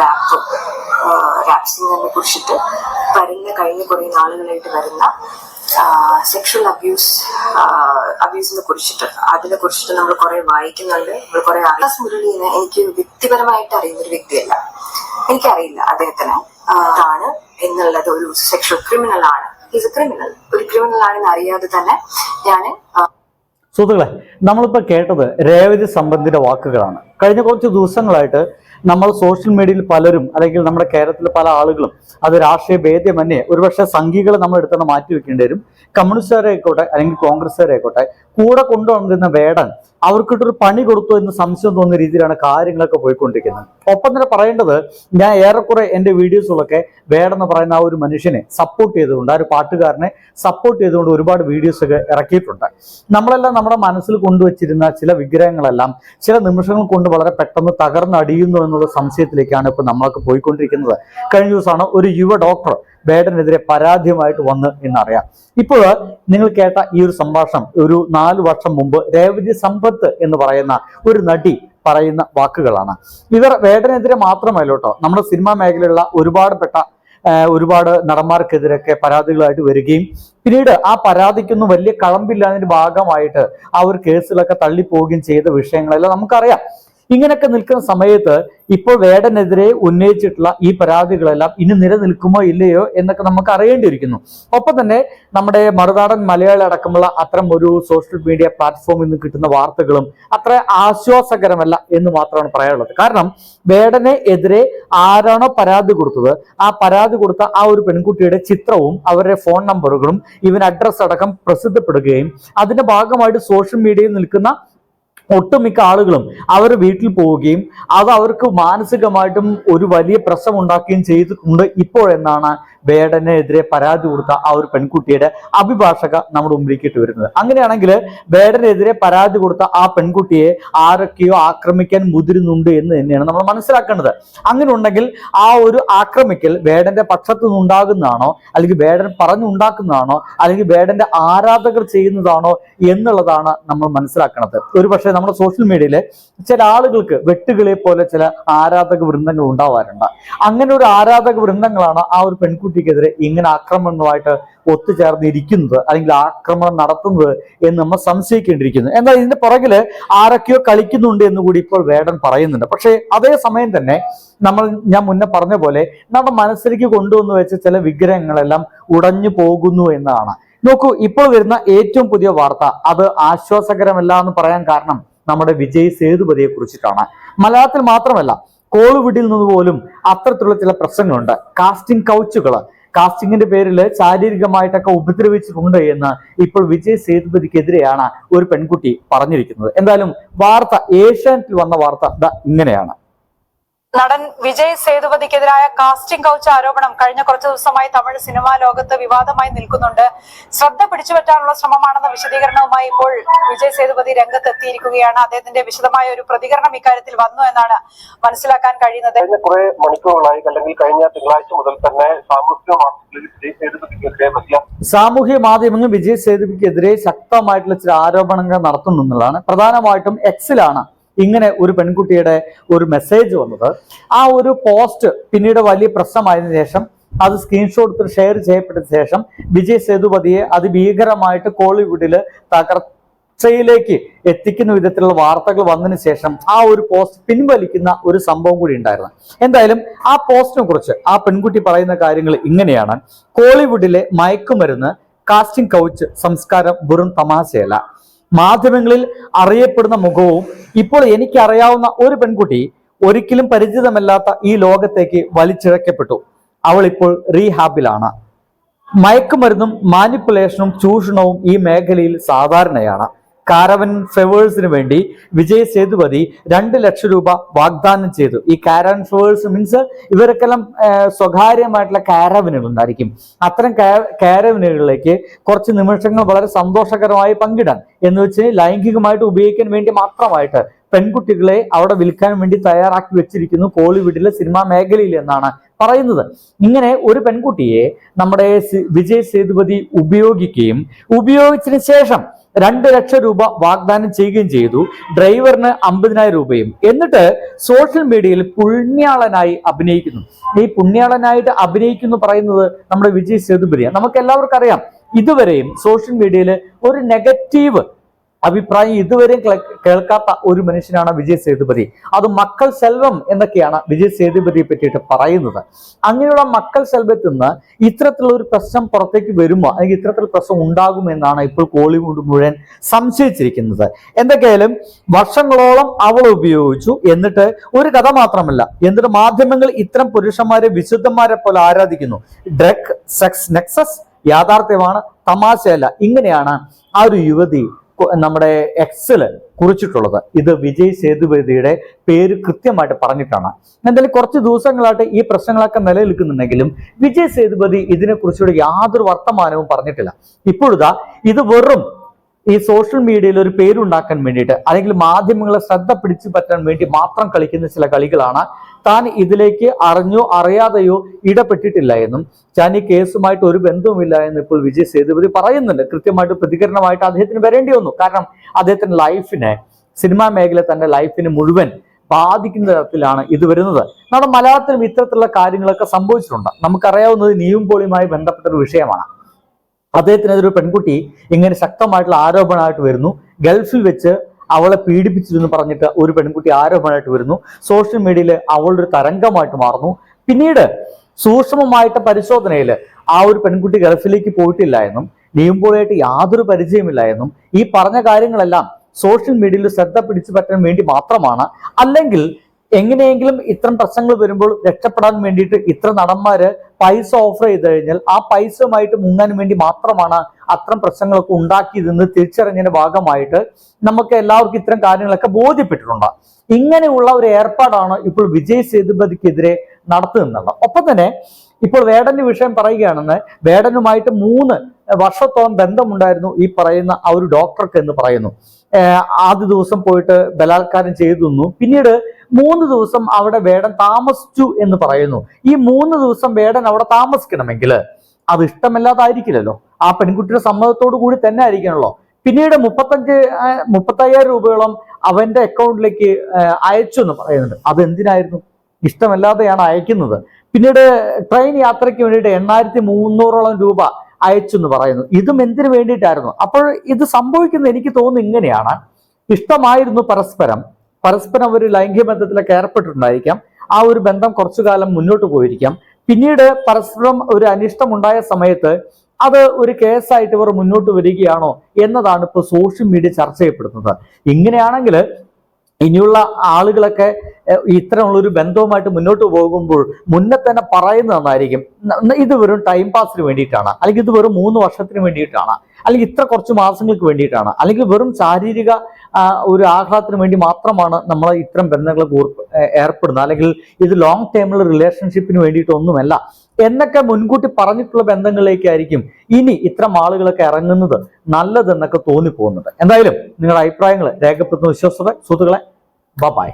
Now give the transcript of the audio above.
റാപ്പും rap സിംഗറിനെ കുറിച്ചിട്ട് വരുന്ന കഴിഞ്ഞ കുറേ നാളുകളായിട്ട് വരുന്ന സെക്ഷൽ അബ്യൂസ് അബ്യൂസിനെ കുറിച്ചിട്ട് അതിനെ കുറിച്ചിട്ട് നമ്മൾ കുറെ വായിക്കുന്നുണ്ട് നമ്മൾ കുറെ അറിയാസ് മുരളീനെ എനിക്ക് വ്യക്തിപരമായിട്ട് അറിയുന്ന ഒരു വ്യക്തിയല്ല. എനിക്കറിയില്ല അദ്ദേഹത്തിന് ആണ് എന്നുള്ളത് ഒരു സെക്ഷൽ ക്രിമിനൽ ആണ്. ഹിസ് എ ക്രിമിനൽ ഒരു ക്രിമിനൽ ആണെന്ന് അറിയാതെ തന്നെ ഞാൻ സുഹൃത്തുക്കളെ നമ്മളിപ്പോൾ കേട്ടത് രേവതി സംബന്ധിയുടെ വാക്കുകളാണ്. കഴിഞ്ഞ കുറച്ച് ദിവസങ്ങളായിട്ട് നമ്മൾ സോഷ്യൽ മീഡിയയിൽ പലരും അല്ലെങ്കിൽ നമ്മുടെ കേരളത്തിലെ പല ആളുകളും അത് രാഷ്ട്രീയ ഭേദ്യമന്യേ ഒരുപക്ഷെ സംഘികളെ നമ്മൾ എടുത്തുനിന്ന് മാറ്റി വെക്കേണ്ടി വരും. കമ്മ്യൂണിസ്റ്റുകാരെ ആയിക്കോട്ടെ അല്ലെങ്കിൽ കോൺഗ്രസ്സുകാരെ ആയിക്കോട്ടെ കൂടെ കൊണ്ടുവന്നിരുന്ന വേടൻ അവർക്കിട്ടൊരു പണി കൊടുത്തു എന്ന് സംശയം തോന്നുന്ന രീതിയിലാണ് കാര്യങ്ങളൊക്കെ പോയിക്കൊണ്ടിരിക്കുന്നത്. ഒപ്പം തന്നെ പറയേണ്ടത് ഞാൻ ഏറെക്കുറെ എന്റെ വീഡിയോസുകളൊക്കെ വേടെന്ന് പറയുന്ന ആ ഒരു മനുഷ്യനെ സപ്പോർട്ട് ചെയ്തുകൊണ്ട് ആ ഒരു പാട്ടുകാരനെ സപ്പോർട്ട് ചെയ്തുകൊണ്ട് ഒരുപാട് വീഡിയോസൊക്കെ ഇറക്കിയിട്ടുണ്ട്. നമ്മളെല്ലാം നമ്മുടെ മനസ്സിൽ കൊണ്ടുവച്ചിരുന്ന ചില വിഗ്രഹങ്ങളെല്ലാം ചില നിമിഷങ്ങൾ കൊണ്ട് വളരെ പെട്ടെന്ന് തകർന്നടിയുന്നു എന്നുള്ള സംശയത്തിലേക്കാണ് ഇപ്പോൾ നമ്മളൊക്കെ പോയിക്കൊണ്ടിരിക്കുന്നത്. കഴിഞ്ഞ ദിവസമാണ് ഒരു യുവ ഡോക്ടർ ബേഡനെതിരെ പരാതിയുമായിട്ട് വന്ന് എന്നറിയാം. ഇപ്പോൾ നിങ്ങൾ കേട്ട ഈ ഒരു സംഭാഷണം ഒരു നാല് വർഷം മുമ്പ് രേവതി സമ്പത്ത് എന്ന് പറയുന്ന ഒരു നടി പറയുന്ന വാക്കുകളാണ്. ഇവർ വേടനെതിരെ മാത്രമല്ല കേട്ടോ നമ്മുടെ സിനിമാ മേഖലയിലുള്ള ഒരുപാട് പെട്ട ഒരുപാട് നടന്മാർക്കെതിരൊക്കെ പരാതികളായിട്ട് വരികയും പിന്നീട് ആ പരാതിക്കൊന്നും വലിയ കളമ്പില്ലാതിന്റെ ഭാഗമായിട്ട് ആ ഒരു കേസിലൊക്കെ തള്ളിപ്പോവുകയും ചെയ്ത വിഷയങ്ങളെല്ലാം നമുക്കറിയാം. ഇങ്ങനെയൊക്കെ നിൽക്കുന്ന സമയത്ത് ഇപ്പോൾ വേടനെതിരെ ഉന്നയിച്ചിട്ടുള്ള ഈ പരാതികളെല്ലാം ഇനി നിലനിൽക്കുമോ ഇല്ലയോ എന്നൊക്കെ നമുക്ക് അറിയേണ്ടിയിരിക്കുന്നു. ഒപ്പം തന്നെ നമ്മുടെ മറുനാടൻ മലയാളി അടക്കമുള്ള അത്തരം ഒരു സോഷ്യൽ മീഡിയ പ്ലാറ്റ്ഫോമിൽ നിന്ന് കിട്ടുന്ന വാർത്തകളും അത്ര ആശ്വാസകരമല്ല എന്ന് മാത്രമാണ് പറയാനുള്ളത്. കാരണം വേടനെ എതിരെ ആരാണോ പരാതി കൊടുത്തത് ആ പരാതി കൊടുത്ത ആ ഒരു പെൺകുട്ടിയുടെ ചിത്രവും അവരുടെ ഫോൺ നമ്പറുകളും ഇവൻ അഡ്രസ് അടക്കം പ്രസിദ്ധപ്പെടുകയും അതിന്റെ ഭാഗമായിട്ട് സോഷ്യൽ മീഡിയയിൽ നിൽക്കുന്ന ഒട്ടുമിക്ക ആളുകളും അവർ വീട്ടിൽ പോവുകയും അത് അവർക്ക് മാനസികമായിട്ടും ഒരു വലിയ പ്രശ്നം ഉണ്ടാക്കുകയും ചെയ്തിട്ടുണ്ട് ഇപ്പോഴെന്നാണ് വേടനെതിരെ പരാതി കൊടുത്ത ആ ഒരു പെൺകുട്ടിയുടെ അഭിഭാഷക നമ്മുടെ മുമ്പിലേക്ക് ഇട്ട് വരുന്നത്. അങ്ങനെയാണെങ്കിൽ വേടനെതിരെ പരാതി കൊടുത്ത ആ പെൺകുട്ടിയെ ആരൊക്കെയോ ആക്രമിക്കാൻ മുതിരുന്നുണ്ട് എന്ന് തന്നെയാണ് നമ്മൾ മനസ്സിലാക്കേണ്ടത്. അങ്ങനെ ഉണ്ടെങ്കിൽ ആ ഒരു ആക്രമിക്കൽ വേടന്റെ പക്ഷത്തു നിന്നുണ്ടാകുന്നതാണോ? അല്ലെങ്കിൽ വേടൻ പറഞ്ഞുണ്ടാക്കുന്നതാണോ? അല്ലെങ്കിൽ വേടന്റെ ആരാധകർ ചെയ്യുന്നതാണോ? എന്നുള്ളതാണ് നമ്മൾ മനസ്സിലാക്കുന്നത് ഒരു പക്ഷേ നമ്മുടെ സോഷ്യൽ മീഡിയയിൽ ചില ആളുകൾക്ക് വെട്ടുകളെ പോലെ ചില ആരാധക വൃന്ദങ്ങൾ ഉണ്ടാവാറുണ്ട്. അങ്ങനെ ഒരു ആരാധക വൃന്ദങ്ങളാണ് ആ ഒരു പെൺകുട്ടിക്കെതിരെ ഇങ്ങനെ ആക്രമണങ്ങളുമായിട്ട് ഒത്തുചേർന്നിരിക്കുന്നത് അല്ലെങ്കിൽ ആക്രമണം നടത്തുന്നത് എന്ന് നമ്മൾ സംശയിക്കേണ്ടിയിരിക്കുന്നു. എന്നാൽ ഇതിന്റെ പുറകിൽ ആരൊക്കെയോ കളിക്കുന്നുണ്ട് എന്ന് കൂടി ഇപ്പോൾ വേടൻ പറയുന്നുണ്ട്. പക്ഷേ അതേ സമയം തന്നെ നമ്മൾ ഞാൻ മുന്നേ പറഞ്ഞ പോലെ നമ്മുടെ മനസ്സിലേക്ക് കൊണ്ടുവന്ന് വെച്ച ചില വിഗ്രഹങ്ങളെല്ലാം ഉടഞ്ഞു പോകുന്നു എന്നതാണ് നോക്കൂ ഇപ്പോൾ വരുന്ന ഏറ്റവും പുതിയ വാർത്ത അത് ആശ്വാസകരമല്ല എന്ന് പറയാൻ കാരണം നമ്മുടെ വിജയ് സേതുപതിയെ കുറിച്ചിട്ടാണ്. മലയാളത്തിൽ മാത്രമല്ല കോളിവുഡിൽ നിന്ന് പോലും അത്തരത്തിലുള്ള ചില പ്രശ്നങ്ങളുണ്ട്. കാസ്റ്റിംഗ് കൗച്ചുകൾ കാസ്റ്റിംഗിന്റെ പേരിൽ ശാരീരികമായിട്ടൊക്കെ ഉപദ്രവിച്ചിട്ടുണ്ട് എന്ന് ഇപ്പോൾ വിജയ് സേതുപതിക്കെതിരെയാണ് ഒരു പെൺകുട്ടി പറഞ്ഞിരിക്കുന്നത്. എന്തായാലും വാർത്ത ഏഷ്യാനെറ്റിൽ വന്ന വാർത്ത ഇങ്ങനെയാണ്. നടൻ വിജയ് സേതുപതിക്കെതിരായ കാസ്റ്റിംഗ് കൗച്ച് ആരോപണം കഴിഞ്ഞ കുറച്ചു ദിവസമായി തമിഴ് സിനിമാ ലോകത്ത് വിവാദമായി നിൽക്കുന്നുണ്ട്. ശ്രദ്ധ പിടിച്ചുപറ്റാനുള്ള ശ്രമമാണെന്ന വിശദീകരണവുമായി ഇപ്പോൾ വിജയ് സേതുപതി രംഗത്തെത്തിയിരിക്കുകയാണ്. അദ്ദേഹത്തിന്റെ വിശദമായ ഒരു പ്രതികരണം ഇക്കാര്യത്തിൽ വന്നു എന്നാണ് മനസ്സിലാക്കാൻ കഴിയുന്നത്. കഴിഞ്ഞ കുറെ മണിക്കൂറുകളായി അല്ലെങ്കിൽ കഴിഞ്ഞ തിങ്കളാഴ്ച മുതൽ തന്നെ സാമൂഹിക മാധ്യമങ്ങളിൽ വിജയ് സേതുപതിക്കെതിരെ സാമൂഹ്യ മാധ്യമങ്ങൾ വിജയ് സേതുപതിക്കെതിരെ ശക്തമായിട്ടുള്ള ചില ആരോപണങ്ങൾ നടത്തുന്നുള്ളതാണ്. പ്രധാനമായിട്ടും എക്സിലാണ് ഇങ്ങനെ ഒരു പെൺകുട്ടിയുടെ ഒരു മെസ്സേജ് വന്നത്. ആ ഒരു പോസ്റ്റ് പിന്നീട് വലിയ പ്രശ്നമായതിനു ശേഷം അത് സ്ക്രീൻഷോട്ട് ഷെയർ ചെയ്യപ്പെട്ട ശേഷം വിജയ് സേതുപതിയെ അതിഭീകരമായിട്ട് കോളിവുഡിൽ തകർച്ചയിലേക്ക് എത്തിക്കുന്ന വിധത്തിലുള്ള വാർത്തകൾ വന്നതിന് ശേഷം ആ ഒരു പോസ്റ്റ് പിൻവലിക്കുന്ന ഒരു സംഭവം കൂടി ഉണ്ടായിരുന്നു. എന്തായാലും ആ പോസ്റ്റിനെ കുറിച്ച് ആ പെൺകുട്ടി പറയുന്ന കാര്യങ്ങൾ ഇങ്ങനെയാണ്. കോളിവുഡിലെ മയക്കുമരുന്ന് കാസ്റ്റിംഗ് കൗച്ച് സംസ്കാരം വെറും തമാശയല്ല. മാധ്യമങ്ങളിൽ അറിയപ്പെടുന്ന മുഖവും ഇപ്പോൾ എനിക്കറിയാവുന്ന ഒരു പെൺകുട്ടി ഒരിക്കലും പരിചിതമല്ലാത്ത ഈ ലോകത്തേക്ക് വലിച്ചിഴക്കപ്പെട്ടു. അവൾ ഇപ്പോൾ റീഹാബിലാണ്. മയക്കുമരുന്നും മാനിപ്പുലേഷനും ചൂഷണവും ഈ മേഖലയിൽ സാധാരണയാണ്. കാരവൻ ഫെവേഴ്സിന് വേണ്ടി വിജയ് സേതുപതി രണ്ട് ലക്ഷം രൂപ വാഗ്ദാനം ചെയ്തു. ഈ കാരവൻ ഫെവേഴ്സ് മീൻസ് ഇവരൊക്കെല്ലാം ആ, സ്വകാര്യമായിട്ടുള്ള കാരവനുകൾ ഉണ്ടായിരിക്കും. അത്തരം കാരവനുകളിലേക്ക് കുറച്ച് നിമിഷങ്ങൾ വളരെ സന്തോഷകരമായി പങ്കിടാൻ എന്ന് വെച്ച് ലൈംഗികമായിട്ട് ഉപയോഗിക്കാൻ വേണ്ടി മാത്രമായിട്ട് പെൺകുട്ടികളെ അവിടെ വിൽക്കാൻ വേണ്ടി തയ്യാറാക്കി വെച്ചിരിക്കുന്നു കോളിവുഡിലെ സിനിമാ മേഖലയിൽ എന്നാണ് പറയുന്നത്. ഇങ്ങനെ ഒരു പെൺകുട്ടിയെ നമ്മുടെ വിജയ് സേതുപതി ഉപയോഗിക്കുകയും ഉപയോഗിച്ചതിന് ശേഷം രണ്ട് ലക്ഷം രൂപ വാഗ്ദാനം ചെയ്യുകയും ചെയ്തു. ഡ്രൈവറിന് അമ്പതിനായിരം രൂപയും. എന്നിട്ട് സോഷ്യൽ മീഡിയയിൽ പുണ്യാളനായി അഭിനയിക്കുന്നു. ഈ പുണ്യാളനായിട്ട് അഭിനയിക്കുന്നു പറയുന്നത് നമ്മുടെ വിജയ് സേതുപതിയാണ്. നമുക്ക് എല്ലാവർക്കും അറിയാം. ഇതുവരെയും സോഷ്യൽ മീഡിയയിൽ ഒരു നെഗറ്റീവ് അഭിപ്രായം ഇതുവരെയും കേൾക്കാത്ത ഒരു മനുഷ്യനാണ് വിജയ് സേതുപതി. അത് മക്കൾ സെൽവം എന്നൊക്കെയാണ് വിജയ് സേതുപതിയെ പറ്റിയിട്ട് പറയുന്നത്. അങ്ങനെയുള്ള മക്കൾ സെൽവത്തിൽ നിന്ന് ഇത്തരത്തിലുള്ള ഒരു പ്രശ്നം പുറത്തേക്ക് വരുമോ? അല്ലെങ്കിൽ ഇത്തരത്തിലുള്ള പ്രശ്നം ഉണ്ടാകുമെന്നാണ് ഇപ്പോൾ കോളിവുഡ് മുഴുവൻ സംശയിച്ചിരിക്കുന്നത്. എന്തൊക്കെയായാലും വർഷങ്ങളോളം അവൾ ഉപയോഗിച്ചു. എന്നിട്ട് ഒരു കഥ മാത്രമല്ല എന്നിട്ട് മാധ്യമങ്ങൾ ഇത്തരം പുരുഷന്മാരെ വിശുദ്ധന്മാരെ പോലെ ആരാധിക്കുന്നു. ഡ്രഗ് സെക്സ് നെക്സസ് യാഥാർത്ഥ്യമാണ് തമാശയല്ല. ഇങ്ങനെയാണ് ആ ഒരു യുവതി നമ്മുടെ എക്സിൽ കുറിച്ചിട്ടുള്ളത്. ഇത് വിജയ് സേതുപതിയുടെ പേര് കൃത്യമായിട്ട് പറഞ്ഞിട്ടാണ്. എന്തായാലും കുറച്ച് ദിവസങ്ങളായിട്ട് ഈ പ്രശ്നങ്ങളൊക്കെ നിലനിൽക്കുന്നുണ്ടെങ്കിലും വിജയ് സേതുപതി ഇതിനെക്കുറിച്ചുള്ള യാതൊരു വർത്തമാനവും പറഞ്ഞിട്ടില്ല. ഇപ്പോഴിതാ ഇത് വെറും ഈ സോഷ്യൽ മീഡിയയിൽ ഒരു പേരുണ്ടാക്കാൻ വേണ്ടിയിട്ട് അല്ലെങ്കിൽ മാധ്യമങ്ങളെ ശ്രദ്ധ പിടിച്ചു പറ്റാൻ വേണ്ടി മാത്രം കളിക്കുന്ന ചില കളികളാണ് താൻ ഇതിലേക്ക് അറിഞ്ഞോ അറിയാതെയോ ഇടപെട്ടിട്ടില്ല എന്നും താൻ ഈ കേസുമായിട്ട് ഒരു ബന്ധവുമില്ല എന്ന് ഇപ്പോൾ വിജയ് സേതുപതി പറയുന്നുണ്ട്. കൃത്യമായിട്ട് പ്രതികരണമായിട്ട് അദ്ദേഹത്തിന് വരേണ്ടി വന്നു. കാരണം അദ്ദേഹത്തിന്റെ ലൈഫിനെ സിനിമാ മേഖല തന്റെ ലൈഫിന് മുഴുവൻ ബാധിക്കുന്ന തരത്തിലാണ് ഇത് വരുന്നത്. നമ്മുടെ മലയാളത്തിലും ഇത്തരത്തിലുള്ള കാര്യങ്ങളൊക്കെ സംഭവിച്ചിട്ടുണ്ട്. നമുക്കറിയാവുന്നത് നീയും പോളിയുമായി ബന്ധപ്പെട്ട ഒരു വിഷയമാണ്. അദ്ദേഹത്തിനെതിരെ ഒരു പെൺകുട്ടി ഇങ്ങനെ ശക്തമായിട്ടുള്ള ആരോപണമായിട്ട് വരുന്നു. ഗൾഫിൽ വെച്ച് അവളെ പീഡിപ്പിച്ചിരുന്നു പറഞ്ഞിട്ട് ഒരു പെൺകുട്ടി ആരോപണമായിട്ട് വരുന്നു. സോഷ്യൽ മീഡിയയിൽ അവളുടെ ഒരു തരംഗമായിട്ട് മാറുന്നു. പിന്നീട് സൂക്ഷ്മമായിട്ട് പരിശോധനയിൽ ആ ഒരു പെൺകുട്ടി ഗൾഫിലേക്ക് പോയിട്ടില്ല എന്നും നീമ്പോളായിട്ട് യാതൊരു പരിചയമില്ല എന്നും ഈ പറഞ്ഞ കാര്യങ്ങളെല്ലാം സോഷ്യൽ മീഡിയയിൽ ശ്രദ്ധ പിടിച്ചു പറ്റാൻ വേണ്ടി മാത്രമാണ്. അല്ലെങ്കിൽ എങ്ങനെയെങ്കിലും ഇത്തരം പ്രശ്നങ്ങൾ വരുമ്പോൾ രക്ഷപ്പെടാൻ വേണ്ടിയിട്ട് ഇത്ര നടന്മാര് പൈസ ഓഫർ ചെയ്ത് കഴിഞ്ഞാൽ ആ പൈസയുമായിട്ട് മുങ്ങാൻ വേണ്ടി മാത്രമാണ് അത്തരം പ്രശ്നങ്ങളൊക്കെ ഉണ്ടാക്കിയതെന്ന് തിരിച്ചറിഞ്ഞതിന്റെ ഭാഗമായിട്ട് നമുക്ക് എല്ലാവർക്കും ഇത്തരം കാര്യങ്ങളൊക്കെ ബോധ്യപ്പെട്ടിട്ടുണ്ട്. ഇങ്ങനെയുള്ള ഒരു ഏർപ്പാടാണ് ഇപ്പോൾ വിജയ് സേതുപതിക്കെതിരെ നടത്തുന്നത് ഒപ്പം തന്നെ ഇപ്പോൾ വേടന്റെ വിഷയം പറയുകയാണെന്ന് വേടനുമായിട്ട് മൂന്ന് വർഷത്തോളം ബന്ധമുണ്ടായിരുന്നു ഈ പറയുന്ന ആ ഒരു ഡോക്ടർക്ക് എന്ന് പറയുന്നു. ആദ്യ ദിവസം പോയിട്ട് ബലാത്കാരം ചെയ്തു പിന്നീട് മൂന്ന് ദിവസം അവിടെ വേടൻ താമസിച്ചു എന്ന് പറയുന്നു. ഈ മൂന്ന് ദിവസം വേടൻ അവിടെ താമസിക്കണമെങ്കിൽ അത് ഇഷ്ടമല്ലാതായിരിക്കില്ലല്ലോ. ആ പെൺകുട്ടിയുടെ സമ്മതത്തോടു കൂടി തന്നെ ആയിരിക്കണല്ലോ. പിന്നീട് മുപ്പത്തഞ്ച് മുപ്പത്തയ്യായിരം രൂപയോളം അവന്റെ അക്കൗണ്ടിലേക്ക് അയച്ചു എന്ന് പറയുന്നുണ്ട്. അത് എന്തിനായിരുന്നു ഇഷ്ടമല്ലാതെയാണ് അയക്കുന്നത്. പിന്നീട് ട്രെയിൻ യാത്രയ്ക്ക് വേണ്ടിയിട്ട് എണ്ണായിരത്തി മുന്നൂറോളം രൂപ അയച്ചു എന്ന് പറയുന്നു. ഇതും എന്തിനു വേണ്ടിയിട്ടായിരുന്നു? അപ്പോൾ ഇത് സംഭവിക്കുന്നത് എനിക്ക് തോന്നുന്നു ഇങ്ങനെയാണ്. ഇഷ്ടമായിരുന്നു പരസ്പരം. പരസ്പരം ഒരു ലൈംഗിക ബന്ധത്തിലൊക്കെ ഏർപ്പെട്ടിട്ടുണ്ടായിരിക്കാം. ആ ഒരു ബന്ധം കുറച്ചു കാലം മുന്നോട്ട് പോയിരിക്കാം. പിന്നീട് പരസ്പരം ഒരു അനിഷ്ടമുണ്ടായ സമയത്ത് അത് ഒരു കേസായിട്ട് ഇവർ മുന്നോട്ട് വരികയാണോ എന്നതാണ് ഇപ്പോൾ സോഷ്യൽ മീഡിയ ചർച്ച ചെയ്യപ്പെടുന്നത്. ഇങ്ങനെയാണെങ്കിൽ ഇനിയുള്ള ആളുകളൊക്കെ ഇത്തരമുള്ളൊരു ബന്ധവുമായിട്ട് മുന്നോട്ട് പോകുമ്പോൾ മുന്നേ തന്നെ പറയുന്നത് നന്നായിരിക്കും. ഇത് വെറും ടൈം പാസിന് വേണ്ടിയിട്ടാണ്. അല്ലെങ്കിൽ ഇത് വെറും മൂന്ന് വർഷത്തിന് വേണ്ടിയിട്ടാണ്. അല്ലെങ്കിൽ ഇത്ര കുറച്ച് മാസങ്ങൾക്ക് വേണ്ടിയിട്ടാണ്. അല്ലെങ്കിൽ വെറും ശാരീരിക ഒരു ആഹ്ലാദത്തിന് വേണ്ടി മാത്രമാണ് നമ്മൾ ഇത്തരം ബന്ധങ്ങൾ ഏർപ്പെടുന്നത്. അല്ലെങ്കിൽ ഇത് ലോങ് ടേമിലുള്ള റിലേഷൻഷിപ്പിന് വേണ്ടിയിട്ടൊന്നുമല്ല. എന്നൊക്കെ മുൻകൂട്ടി പറഞ്ഞിട്ടുള്ള ബന്ധങ്ങളിലേക്കായിരിക്കും ഇനി ഇത്തരം ആളുകളൊക്കെ ഇറങ്ങുന്നത് നല്ലതെന്നൊക്കെ തോന്നിപ്പോകുന്നുണ്ട് എന്തായാലും നിങ്ങളുടെ അഭിപ്രായങ്ങൾ രേഖപ്പെടുത്തുന്ന വിശ്വസത സുഹൃത്തുക്കളെ ബൈ